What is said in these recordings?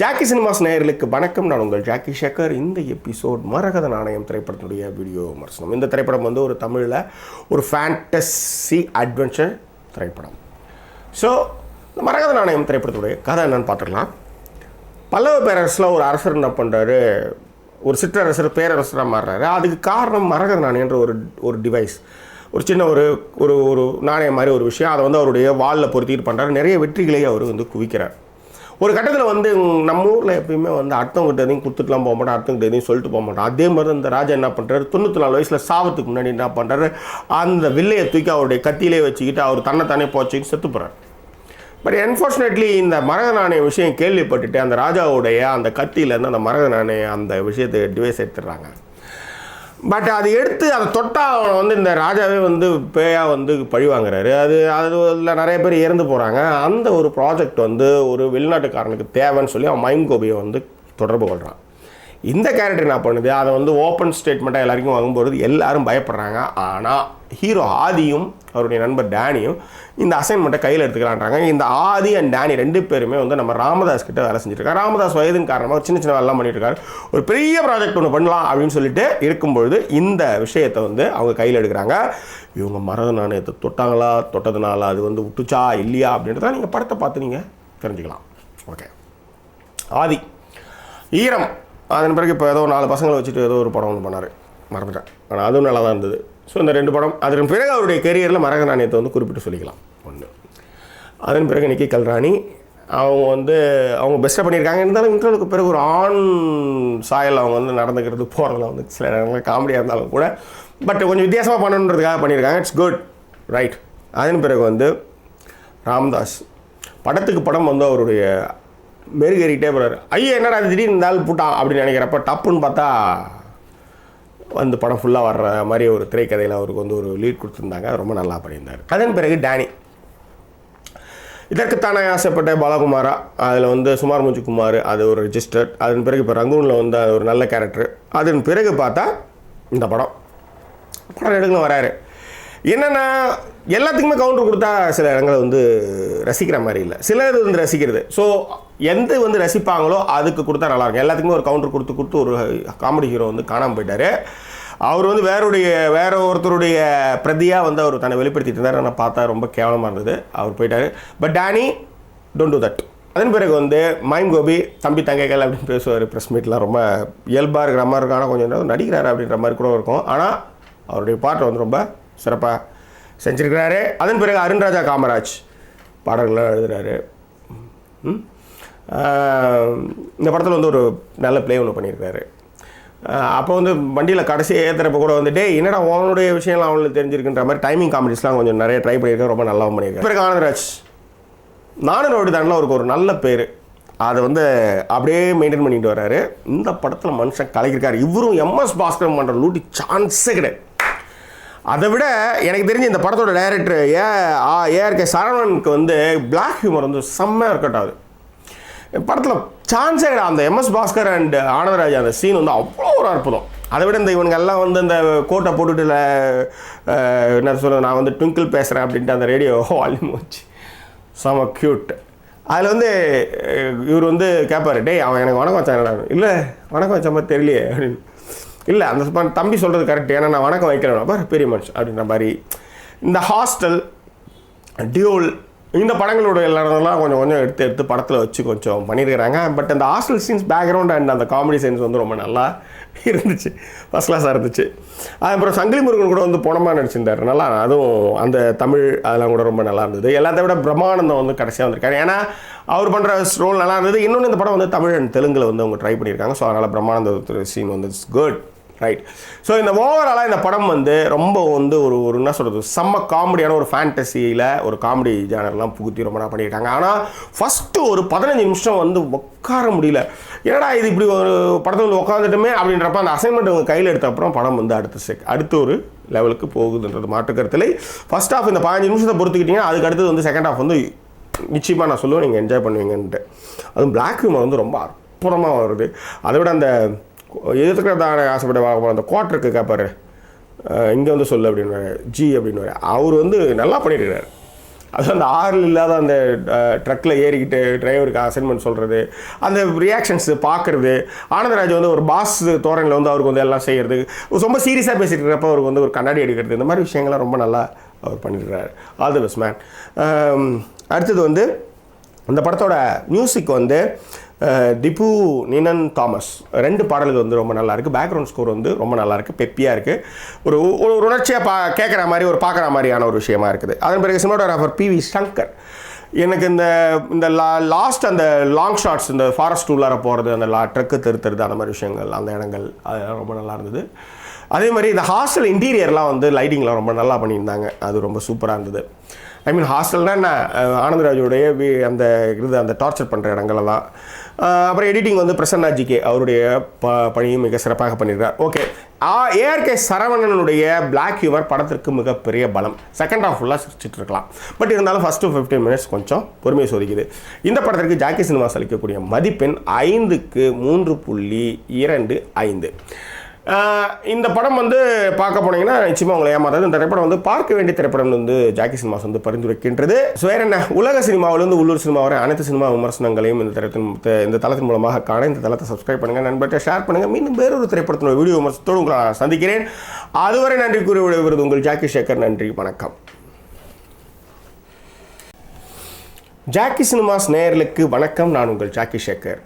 Jackie cinemas நேயர்களுக்கு வணக்கம். நான் உங்கள் ஜாக்கி ஷேகர். இந்த எபிசோட் மரகத நாணயம் திரைப்படத்தினுடைய வீடியோ விமர்சனம். இந்த திரைப்படம் வந்து ஒரு தமிழில் ஒரு ஃபேண்டஸி அட்வென்ச்சர் திரைப்படம். ஸோ இந்த மரகத நாணயம் திரைப்படத்துடைய கதை என்னன்னு பார்த்துக்கலாம் பல்லவ பேரரசில் ஒரு அரசர் என்ன பண்ணுறாரு ஒரு சிற்றரசர் பேரரசராக மாறுறாரு. அதுக்கு காரணம் மரகத நாணயன்ற ஒரு ஒரு டிவைஸ் ஒரு சின்ன ஒரு ஒரு ஒரு நாணயம் மாதிரி ஒரு விஷயம். அதை வந்து அவருடைய வாலில் பொருத்திட்டு பண்ணுறாரு நிறைய வெற்றிகளை அவர் வந்து குவிக்கிறார். ஒரு கட்டத்தில் வந்து நம்ம ஊரில் எப்பயுமே வந்து அடுத்தவங்கிட்ட எதையும் கொடுத்துட்டுலாம் போக மாட்டோம் அடுத்தவங்கிட்ட எதையும் சொல்லிட்டு போக மாட்டோம். அதே மாதிரி இந்த ராஜா என்ன பண்ணுறாரு தொண்ணூற்றி நாலு வயசில் சாவத்துக்கு முன்னாடி என்ன பண்ணுறாரு அந்த வில்லையை தூக்கி அவருடைய கத்தியிலே வச்சுக்கிட்டு அவர் தன்னைத்தானே போச்சுன்னு செத்து போகிறார் பட் அன்ஃபார்ச்சுனேட்லி இந்த மரக நாணய விஷயம் கேள்விப்பட்டுட்டு அந்த ராஜாவுடைய அந்த கத்தியிலேருந்து அந்த மரக நாணய அந்த விஷயத்தை டிவைஸ் எடுத்துடுறாங்க. பட் அது எடுத்து அதை தொட்டால் அவனை வந்து இந்த ராஜாவே வந்து பேயாக வந்து பழி வாங்குறாரு. அது அதில் நிறைய பேர் இறந்து போகிறாங்க அந்த ஒரு ப்ராஜெக்ட் வந்து ஒரு வெளிநாட்டுக்காரனுக்கு தேவைன்னு சொல்லி அவன் மைம் கோபியை வந்து தொடர்பு கொள்கிறான் இந்த கேரக்டர் என்ன பண்ணுது? அதை வந்து ஓப்பன் ஸ்டேட்மெண்ட்டாக எல்லாருக்கும் வாங்கும்போது எல்லாரும் பயப்படுறாங்க. ஆனால் ஹீரோ ஆதியும் அவருடைய நண்பர் டேனியும் இந்த அசைன்மெண்ட்டை கையில் எடுத்துக்கலான்றாங்க. இந்த ஆதி அண்ட் டேனி ரெண்டு பேருமே வந்து நம்ம ராமதாஸ் கிட்ட வேலை செஞ்சுருக்காரு ராமதாஸ் வயதின் காரணமாக ஒரு சின்ன சின்ன வேலைலாம் பண்ணிட்டு இருக்காரு ஒரு பெரிய ப்ராஜெக்ட் ஒன்று பண்ணலாம் அப்படின்னு சொல்லிட்டு இருக்கும்பொழுது இந்த விஷயத்தை வந்து அவங்க கையில் எடுக்கிறாங்க. இவங்க மரத நாணயத்தை தொட்டாங்களா? தொட்டதுனால அது வந்து விட்டுச்சா இல்லையா? அப்படின்றத நீங்கள் படத்தை பார்த்து நீங்கள் தெரிஞ்சுக்கலாம். ஓகே ஆதி. ஈரம். அதன் பிறகு இப்போ ஏதோ நாலு பசங்களை வச்சுட்டு ஏதோ ஒரு படம் ஒன்று பண்ணார். மறந்துட்டேன். ஆனால் அதுவும் நல்லா தான் இருந்தது. ஸோ இந்த ரெண்டு படம் அதன் பிறகு அவருடைய கெரியரில் மரக நாணயத்தை வந்து குறிப்பிட்டு சொல்லிக்கலாம். ஒன்று அதன் பிறகு நிக்கி கல்ராணி அவங்க வந்து அவங்க பெஸ்ட்டாக பண்ணியிருக்காங்க. இருந்தாலும் இன்டர்வலுக்கு பிறகு ஒரு ஆண் சாயல் அவங்க வந்து நடந்துக்கிறது போகிறதுல வந்து சில இடங்களில் காமெடியாக இருந்தாலும் கூட பட் கொஞ்சம் வித்தியாசமாக பண்ணணுன்றதுக்காக பண்ணியிருக்காங்க. இட்ஸ் குட் ரைட் அதன் பிறகு வந்து ராம்தாஸ். படத்துக்கு படம் வந்து அவருடைய மெருகேறிக்கிட்டே போகிறாரு ஐயா என்னடா திடீர்னு இருந்தாலும் ஆள் போட்டான் அப்படின்னு நினைக்கிறப்ப டப்புன்னு பார்த்தா வந்து படம் ஃபுல்லாக வர்ற மாதிரி ஒரு திரைக்கதையில் அவருக்கு வந்து ஒரு லீட் கொடுத்துருந்தாங்க. ரொம்ப நல்லா பண்ணியிருந்தார். அதன் பிறகு டேனி. இதற்குத்தானே ஆசைப்பட்ட பாலகுமாரா? அதில் வந்து சுமார் மூச்சு குமார் அது ஒரு ரிஜிஸ்டர்ட் அதன் பிறகு இப்போ ரங்கூனில் வந்து அது ஒரு நல்ல கேரக்டர் அதன் பிறகு பார்த்தா இந்த படம். படம் எடுக்கணும் வராரு. என்னென்னா எல்லாத்துக்குமே கவுண்டர் கொடுத்தா சில இடங்களை வந்து ரசிக்கிற மாதிரி இல்லை. சிலர் வந்து ரசிக்கிறது. ஸோ எந்த வந்து ரசிப்பாங்களோ அதுக்கு கொடுத்தா நல்லாயிருக்கும் எல்லாத்துக்குமே ஒரு கவுண்டர் கொடுத்து கொடுத்து ஒரு காமெடி ஹீரோ வந்து காணாமல் போயிட்டார். அவர் வந்து வேறுடைய வேற ஒருத்தருடைய பிரதியாக வந்து அவர் தன்னை வெளிப்படுத்திட்டு இருந்தார். ஆனால் பார்த்தா ரொம்ப கேவலமாக இருந்தது. அவர் போயிட்டார். But Danny don't do that அதன் பிறகு வந்து மைம் கோபி தம்பி தங்கைகள் அப்படின்னு பேசுவார். ப்ரெஸ் மீட்லாம் ரொம்ப இயல்பாக இருக்கிற மாதிரி இருக்கும். ஆனால் கொஞ்சம் நேரம் அப்படின்ற மாதிரி கூட இருக்கும். ஆனால் அவருடைய பாட்டை வந்து ரொம்ப சிறப்பாக செஞ்சுருக்கிறாரு. அதன் பிறகு அருண்ராஜா காமராஜ் பாடல்கள்லாம் எழுதுகிறாரு இந்த படத்தில் வந்து ஒரு நல்ல ப்ளே ஒன்று பண்ணியிருக்காரு. அப்போ வந்து வண்டியில் கடைசி ஏற்றுறப்ப கூட வந்து டே என்னடா அவனுடைய விஷயம்லாம் அவங்களுக்கு தெரிஞ்சிருக்குன்ற மாதிரி டைமிங் காமெடிஸ்லாம் கொஞ்சம் நிறைய ட்ரை பண்ணியிருக்கேன். ரொம்ப நல்லாவும் பண்ணியிருக்கேன். பிறகு ஆனந்தராஜ் நானும் ரோடு தாண்டில் அவருக்கு ஒரு நல்ல பேர். அதை வந்து அப்படியே மெயின்டைன் பண்ணிட்டு வர்றாரு. இந்த படத்தில் மனுஷன் கலக்கிருக்காரு இவரும் எம்எஸ் பாஸ்கர் பண்ணுற லூட்டி சான்ஸே கிடையாது. அதை விட எனக்கு தெரிஞ்சு இந்த படத்தோட டைரக்டர் ஏ ஆ ஏஆர்கே சரவணனுக்கு வந்து பிளாக் ஹியூமர் வந்து செம்மையாக இருக்கட்டும் அது படத்தில் சான்ஸே கிடையாது. அந்த எம்எஸ் பாஸ்கர் அண்ட் ஆனந்தராஜ் அந்த சீன் வந்து அவ்வளோ ஒரு அற்புதம். அதை விட இந்த இவனுங்க எல்லாம் வந்து இந்த கோட்டை போட்டுட்டு இல்லை, என்ன சொல்கிறது நான் வந்து ட்விங்கிள் பேசுகிறேன் அப்படின்ட்டு அந்த ரேடியோ வால்யூம் வச்சு செம க்யூட் அதில் வந்து இவர் வந்து கேட்பார் டேய் அவன் எனக்கு வணக்கம் வச்சான் இல்லை வணக்கம் வச்ச மாதிரி தெரியலையே அப்படின்னு. இல்லை அந்த தம்பி சொல்கிறது கரெக்ட் ஏன்னா நான் வணக்கம் வைக்கிறேன் பாரு பெரிய மனுஷன் அப்படின்ற மாதிரி. இந்த ஹாஸ்டல் டியூல் இந்த படங்களோட எல்லாரெல்லாம் கொஞ்சம் கொஞ்சம் எடுத்து எடுத்து படத்தில் வச்சு கொஞ்சம் பண்ணியிருக்கிறாங்க பட் அந்த ஹாஸ்டல் சீன்ஸ் பேக்ரவுண்ட் அண்ட் அந்த காமெடி சீன்ஸ் வந்து ரொம்ப நல்லா இருந்துச்சு. ஃபஸ்ட் கிளாஸாக இருந்துச்சு. அப்புறம் சங்கிலி முருகன் கூட வந்து போனமாக நடிச்சிருந்தார் நல்லா அதுவும் அந்த தமிழ் அதெல்லாம் கூட ரொம்ப நல்லா இருந்தது. எல்லாத்த விட பிரம்மானந்தம் வந்து கடைசியாக வந்திருக்காரு. ஏன்னா அவர் பண்ணுற ரோல் நல்லா இருந்தது. இன்னொன்று இந்த படம் வந்து தமிழ் அண்ட் தெலுங்கில் வந்து அவங்க ட்ரை பண்ணியிருக்காங்க ஸோ அதனால் பிரம்மானந்த சீன் வந்து இட்ஸ் குட் ரைட் ஸோ இந்த ஓவராலாக இந்த படம் வந்து ரொம்ப வந்து ஒரு ஒரு என்ன சொல்கிறது செம்ம காமெடியான ஒரு ஃபேண்டசியில் ஒரு காமெடி ஜானர்லாம் புகுத்தி ரொம்ப நல்லா பண்ணியிருக்காங்க. ஆனால் ஃபஸ்ட்டு ஒரு பதினஞ்சு நிமிஷம் வந்து உட்கார முடியல. என்னடா இது இப்படி ஒரு படத்தை வந்து உட்காந்துட்டுமே அப்படின்றப்ப அந்த அசைன்மெண்ட் உங்கள் கையில் எடுத்த அப்புறம் படம் வந்து அடுத்த செக் அடுத்த ஒரு லெவலுக்கு போகுதுன்றது மாற்றுக்கருத்தில். ஃபஸ்ட் ஆஃப் இந்த பதினஞ்சு நிமிஷத்தை பொறுத்துக்கிட்டிங்கன்னா அதுக்கு அடுத்தது வந்து செகண்ட் ஆஃப் வந்து நிச்சயமாக நான் சொல்லுவேன் நீங்கள் என்ஜாய் பண்ணுவீங்கன்ட்டு. அதுவும் பிளாக் ஹியூமர் வந்து ரொம்ப அற்புதமாக வருது. அதை விட அந்த எதிர்க்கிறதான ஆசைப்பட்ட வாங்க அந்த குவார்ட்டருக்கு கேட்பாரு இங்கே வந்து சொல்லு அப்படின்னு ஜி அப்படின்னு அவர் வந்து நல்லா பண்ணியிருக்காரு அது அந்த ஆறில் இல்லாத அந்த ட்ரக்கில் ஏறிக்கிட்டு டிரைவருக்கு அசைன்மெண்ட் சொல்கிறது அந்த ரியாக்ஷன்ஸு பார்க்குறது ஆனந்தராஜ் வந்து ஒரு பாஸ் தோரணில் வந்து அவருக்கு வந்து எல்லாம் செய்கிறது ரொம்ப சீரியஸாக பேசிகிட்டு இருக்கிறப்ப அவருக்கு வந்து ஒரு கண்ணாடி எடுக்கிறது இந்த மாதிரி விஷயங்கள்லாம் ரொம்ப நல்லா அவர் பண்ணிடுறாரு ஆல் தி பெஸ்ட் மேன் அடுத்தது வந்து அந்த படத்தோட மியூசிக் வந்து டிபு நினன் தாமஸ். ரெண்டு பாடல்கள் வந்து ரொம்ப நல்லா இருக்குது பேக்ரவுண்ட் ஸ்கோர் வந்து ரொம்ப நல்லா இருக்குது பெப்பியாக இருக்குது ஒரு ஒரு உணர்ச்சியாக பா கேட்குற மாதிரி ஒரு பார்க்குற மாதிரியான ஒரு விஷயமா இருக்குது. அதன் பிறகு சினிமாட்டோகிராஃபர் பி வி சங்கர். எனக்கு இந்த இந்த லா லாஸ்ட் அந்த லாங் ஷாட்ஸ் இந்த ஃபாரஸ்ட் உள்ளார போகிறது அந்த லா ட்ரக்கு திருத்துறது அந்த மாதிரி விஷயங்கள் அந்த இடங்கள் அதெல்லாம் ரொம்ப நல்லா இருந்தது. அதே மாதிரி இந்த ஹாஸ்டல் இன்டீரியர்லாம் வந்து லைட்டிங்லாம் ரொம்ப நல்லா பண்ணியிருந்தாங்க. அது ரொம்ப சூப்பராக இருந்தது. ஐ மீன் ஹாஸ்டல்னா என்ன? ஆனந்தராஜோடைய அந்த இது அந்த டார்ச்சர் பண்ணுற இடங்களெல்லாம் அப்புறம் எடிட்டிங் வந்து பிரசன்னா ஜிகே அவருடைய ப பணியும் மிக சிறப்பாக பண்ணியிருக்கார் ஓகே ஏஆர்கே சரவணனுடைய பிளாக் ஹியூமர் படத்திற்கு மிகப்பெரிய பலம். செகண்ட் ஹாஃப் ஃபுல்லாக சிரிச்சிட்டு இருக்கலாம். பட் இருந்தாலும் ஃபஸ்ட்டு ஃபிஃப்டீன் மினிட்ஸ் கொஞ்சம் பொறுமையை சோதிக்குது. இந்த படத்திற்கு ஜாக்கி சினிமாஸ் அளிக்கக்கூடிய மதிப்பெண் ஐந்துக்கு மூன்று புள்ளி இரண்டு ஐந்து. இந்த படம் வந்து பார்க்க போனீங்கன்னா நிச்சயமாக உங்களை ஏமாத்தாது. இந்த திரைப்படம் வந்து பார்க்க வேண்டிய திரைப்படம் வந்து ஜாக்கி சினிமாஸ் வந்து பரிந்துரைக்கின்றது. ஸோ வேற என்ன? உலக சினிமாவிலிருந்து உள்ளூர் சினிமா வரை அனைத்து சினிமா விமர்சனங்களையும் இந்த திரைத்தின் இந்த தளத்தின் மூலமாக காண இந்த தளத்தை சப்ஸ்கிரைப் பண்ணுங்கள் நண்பர்கிட்ட ஷேர் பண்ணுங்கள் மீண்டும் வேறொரு திரைப்படத்தின் வீடியோ விமர்சனத்தோடு உங்களை நான் சந்திக்கிறேன். அதுவரை நன்றி கூறி விடுவது உங்கள் ஜாக்கி சேகர். நன்றி வணக்கம். ஜாக்கி சினிமாஸ் நேயர்களுக்கு வணக்கம். நான் உங்கள் ஜாக்கி சேகர்.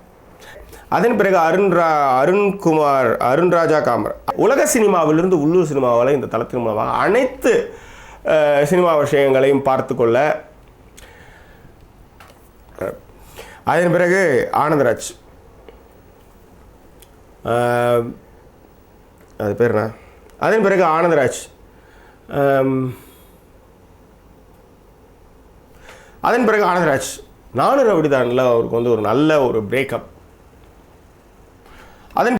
அதன் பிறகு அருண் ரா அருண்குமார் அருண்ராஜா காமர். உலக சினிமாவிலிருந்து உள்ளூர் சினிமாவில் இந்த தளத்தின் மூலமாக அனைத்து சினிமா விஷயங்களையும் பார்த்து கொள்ள அதன் பிறகு ஆனந்தராஜ். அது பேர் அதன் பிறகு ஆனந்தராஜ். அதன் பிறகு ஆனந்தராஜ். நானூறு அப்படிதான்ல அவருக்கு வந்து ஒரு நல்ல ஒரு பிரேக்கப் அதன்